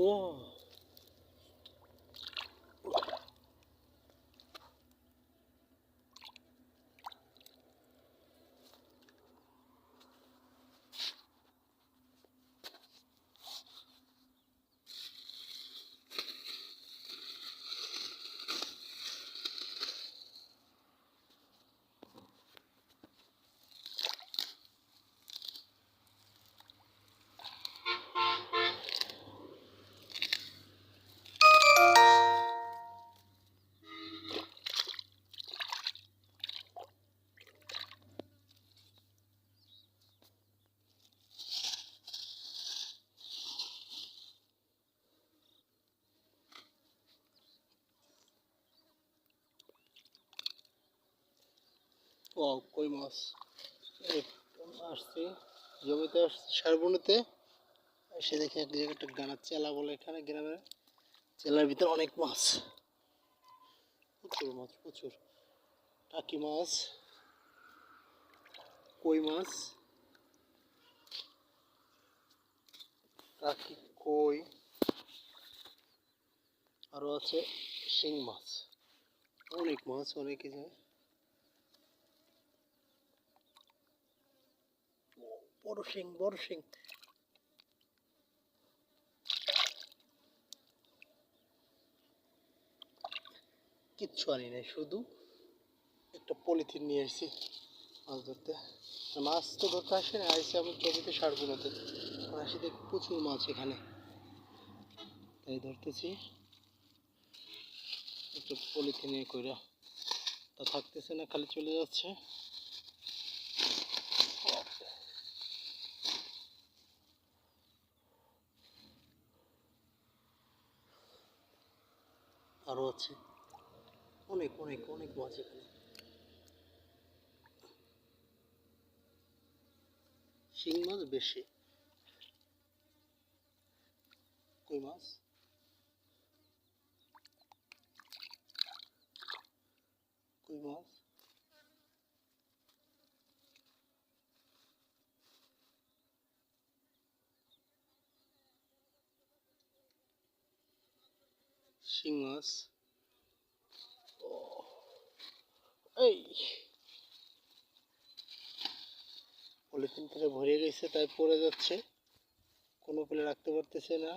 哇 কই মাছ? আসছি। জমিতে আসছি সারবনিতে এসে দেখি এক জায়গায় একটা গানার চেলা বলে এখানে গ্রামে। চেলার ভিতরে অনেক মাছ। প্রচুর মাছ, প্রচুর। টাকি মাছ, কই মাছ, টাকি কই আরও আছে শিং মাছ। অনেক মাছ, অনেক যায় বড় শিং বড় শিং। কিচ্ছু আনি নাই, শুধু একটা পলিথিন নিয়ে এসেছি মাছ ধরতে। মাছ তো ধরতে আসে না আসছে আমি জমিতে সারগুলোতে আসি দেখি প্রচুর মাছ এখানে। তাই ধরতেছি। একটা পলিথিনে কইরা তা থাকতেছে না, খালি চলে যাচ্ছে। আরও আছে। অনেক অনেক অনেক মাছ এখানে। শিং মাছ বেশি। কই মাছ? কই মাছ? শিং মাছ এই পলিথিন করে ভরে গেছে, তাই পড়ে যাচ্ছে। কোনো পেলে রাখতে পারতেছে না।